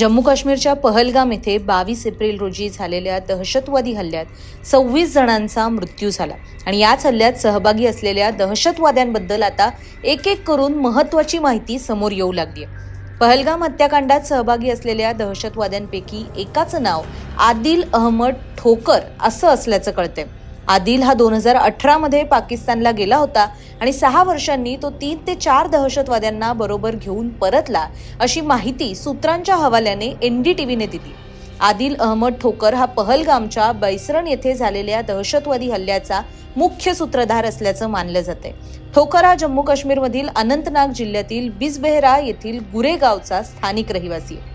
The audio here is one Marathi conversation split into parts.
जम्मू काश्मीरच्या पहलगाम येथे बावीस एप्रिल रोजी झालेल्या दहशतवादी हल्ल्यात सव्वीस जणांचा मृत्यू झाला. आणि याच हल्ल्यात सहभागी असलेल्या दहशतवाद्यांबद्दल आता एक एक करून महत्वाची माहिती समोर येऊ लागली आहे पहलगाम हत्याकांडात सहभागी असलेल्या दहशतवाद्यांपैकी एकाचं नाव आदिल अहमद ठोकर असं असल्याचं कळतंय. आदिल हा दोन हजार अठरामध्ये पाकिस्तानला गेला होता आणि सहा वर्षांनी तो तीन ते चार दहशतवाद्यांना बरोबर घेऊन परतला अशी माहिती सूत्रांच्या हवाल्याने एन डी टी व्हीने दिली. आदिल अहमद ठोकर हा पहलगामच्या बैसरण येथे झालेल्या दहशतवादी हल्ल्याचा मुख्य सूत्रधार असल्याचं मानलं जाते ठोकर हा जम्मू काश्मीरमधील अनंतनाग जिल्ह्यातील बिजबेहरा येथील गुरेगावचा स्थानिक रहिवासी आहे.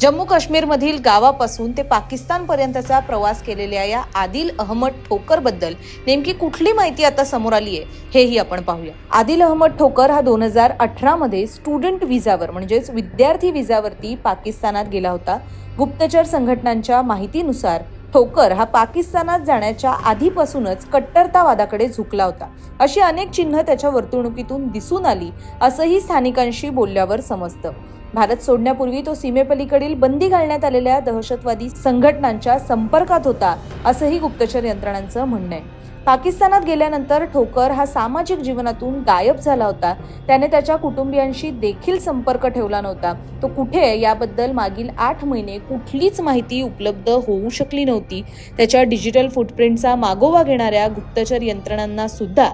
जम्मू काश्मीरमधील गावापासून ते पाकिस्तानपर्यंतचा प्रवास केलेल्या या आदिल अहमद ठोकरबद्दल नेमकी कुठली माहिती आता समोर आली आहे हेही आपण पाहूया. आदिल अहमद ठोकर हा दोन हजार अठरामध्ये स्टुडंट विजावर म्हणजेच विद्यार्थी विजावरती पाकिस्तानात गेला होता. गुप्तचर संघटनांच्या माहितीनुसार ठोकर हा पाकिस्तानात जाण्याच्या आधीपासूनच कट्टरतावादाकडे झुकला होता. अशी अनेक चिन्ह त्याच्या वर्तणुकीतून दिसून आली असंही स्थानिकांशी बोलल्यावर समजतं. भारत सोडण्यापूर्वी तो सीमेपलीकडील बंदी घालण्यात आलेल्या दहशतवादी संघटनांच्या संपर्कात होता असंही गुप्तचर यंत्रणांचं म्हणणं आहे. पाकिस्तानात गेल्यानंतर ठोकर हा सामाजिक जीवनातून गायब झाला होता. त्याने त्याच्या कुटुंबियांशी देखील संपर्क ठेवला नव्हता. तो कुठे आहे याबद्दल मागील आठ महिने कुठलीच माहिती उपलब्ध होऊ शकली नव्हती. त्याच्या डिजिटल फुटप्रिंटचा मागोवा घेणाऱ्या गुप्तचर यंत्रणांना सुद्धा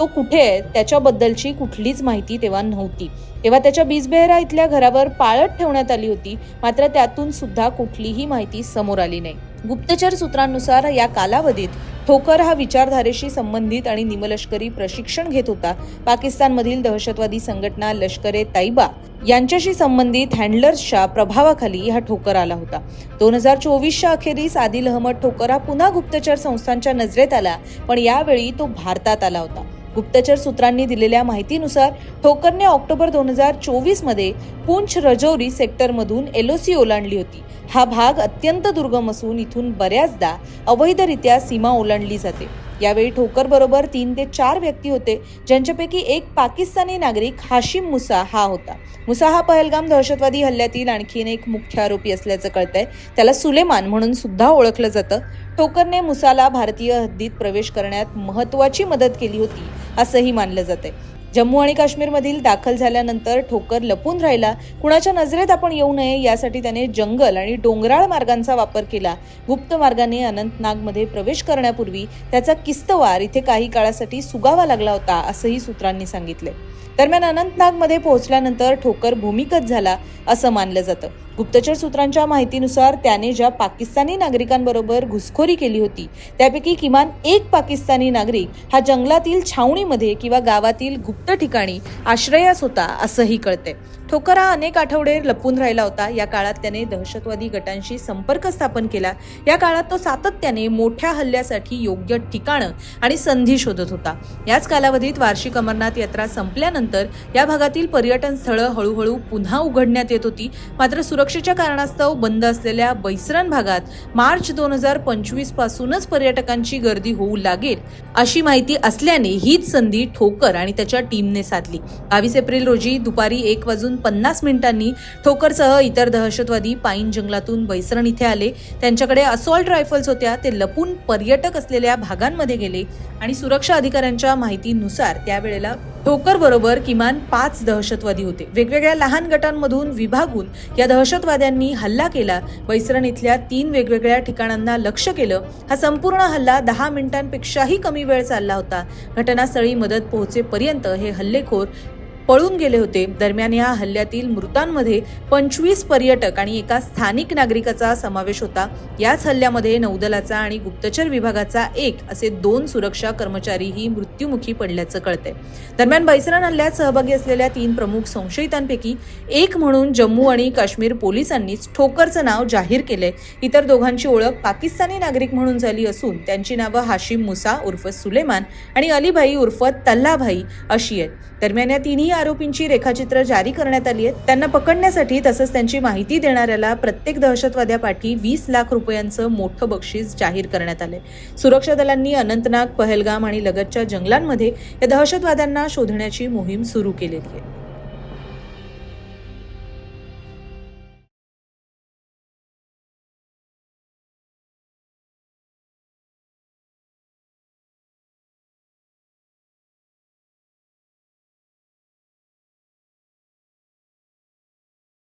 तो कुठे आहे त्याच्याबद्दलची कुठलीच माहिती तेव्हा नव्हती. तेव्हा त्याच्या बीजबेहरा इथल्या घरावर पाळत ठेवण्यात आली होती मात्र त्यातून सुद्धा कुठलीही माहिती समोर आली नाही. गुप्तचर सूत्रांनुसार या कालावधीत ठोकर हा विचारधारेशी संबंधित आणि निमलष्करी प्रशिक्षण घेत होता. पाकिस्तानमधील दहशतवादी संघटना लष्कर ए तैबा यांच्याशी संबंधित हँडलर्सच्या प्रभावाखाली हा ठोकर आला होता. दोन हजार चोवीसच्या अखेरीस आदिल अहमद ठोकर हा पुन्हा गुप्तचर संस्थांच्या नजरेत आला पण यावेळी तो भारतात आला होता. गुप्तचर सूत्रांनी दिलेल्या माहितीनुसार ठोकरने ऑक्टोबर दोन हजार चोवीसमध्ये पुंछ रजौरी सेक्टरमधून एलओसी ओलांडली होती. हा भाग अत्यंत दुर्गम असून इथून बऱ्याचदा अवैधरित्या सीमा ओलांडली जाते. यावेळी ठोकर बरोबर तीन ते चार व्यक्ती होते ज्यांच्यापैकी एक पाकिस्तानी नागरिक हाशिम मुसा हा होता. मुसा हा पहलगाम दहशतवादी हल्ल्यातील आणखीन एक मुख्य आरोपी असल्याचं कळतंय. त्याला सुलेमान म्हणून सुद्धा ओळखलं जातं. ठोकरने मुसाला भारतीय हद्दीत प्रवेश करण्यात महत्वाची मदत केली होती असंही मानलं जातंय. जम्मू आणि काश्मीरमधील दाखल झाल्यानंतर ठोकर लपून राहिला. कुणाच्या नजरेत आपण येऊ नये यासाठी त्याने जंगल आणि डोंगराळ मार्गांचा वापर केला. गुप्त मार्गाने अनंतनागमध्ये प्रवेश करण्यापूर्वी त्याचा किस्तवार इथे काही काळासाठी सुगावा लागला होता असंही सूत्रांनी सांगितले. दरम्यान अनंतनागमध्ये पोहोचल्यानंतर ठोकर भूमिगत झाला असं मानलं जातं. गुप्तचर सूत्रांच्या माहितीनुसार त्याने ज्या पाकिस्तानी नागरिकांबरोबर घुसखोरी केली होती त्यापैकी किमान एक पाकिस्तानी नागरिक हा जंगलातील छावणीमध्ये किंवा गावातील गुप्त ठिकाणी आश्रयास होता असंही कळते ठोकरा अनेक आठवडे लपून राहिला होता. या काळात त्याने दहशतवादी गटांशी संपर्क स्थापन केला. या काळात तो सातत्याने मोठ्या हल्ल्यासाठी योग्य ठिकाणं आणि संधी शोधत होता. याच कालावधीत वार्षिक अमरनाथ यात्रा संपल्यानंतर या भागातील पर्यटन स्थळं हळूहळू पुन्हा उघडण्यात येत होती. मात्र सुरक्षेच्या कारणास्तव बंद असलेल्या बैसरण भागात मार्च दोन हजार पंचवीस पासूनच पर्यटकांची गर्दी होऊ लागेल अशी माहिती असल्याने हीच संधी ठोकर आणि त्याच्या टीमने साधली. बावीस एप्रिल रोजी दुपारी एक वाजून पन्नास मिनिटांनी ठोकरसह इतर दहशतवादी पाईन जंगलातून बैसरण इथे आले. त्यांच्याकडे असॉल्ट रायफल्स होत्या. ते लपून पर्यटक असलेल्या भागांमध्ये गेले आणि सुरक्षा अधिकाऱ्यांच्या माहितीनुसार त्यावेळेला ठोकर बरोबर किमान पाच दहशतवादी होते. वेगवेगळ्या लहान गटांमधून विभागून या दहशतवाद्यांनी हल्ला केला. बैसरण इथल्या तीन वेगवेगळ्या ठिकाणांना लक्ष केलं. हा संपूर्ण हल्ला दहा मिनिटांपेक्षाही कमी वेळ चालला होता. घटनास्थळी मदत पोहोचेपर्यंत हे हल्लेखोर पळून गेले होते. दरम्यान या हल्ल्यातील मृतांमध्ये पंचवीस पर्यटक आणि एका स्थानिक नागरिकाचा समावेश होता. याच हल्ल्यामध्ये नौदलाचा आणि गुप्तचर विभागाचा एक असे दोन सुरक्षा कर्मचारीही मृत्युमुखी पडल्याचं कळतंय. दरम्यान बैसरण हल्ल्यात सहभागी असलेल्या तीन प्रमुख संशयितांपैकी एक म्हणून जम्मू आणि काश्मीर पोलिसांनीच ठोकरचं नाव जाहीर केलंय. इतर दोघांची ओळख पाकिस्तानी नागरिक म्हणून झाली असून त्यांची नावं हाशिम मुसा उर्फ सुलेमान आणि अलीभाई उर्फ तल्लाभाई अशी आहेत. दरम्यान या तिन्ही आरोपींची रेखाचित्र जारी करण्यात आली आहेत. त्यांना पकडण्यासाठी तसंच त्यांची माहिती देणाऱ्याला प्रत्येक दहशतवाद्यापाठी वीस लाख रुपयांचं मोठं बक्षीस जाहीर करण्यात आलंय. सुरक्षा दलांनी अनंतनाग पहलगाम आणि लगतच्या जंगलांमध्ये या दहशतवाद्यांना शोधण्याची मोहीम सुरू केलेली आहे.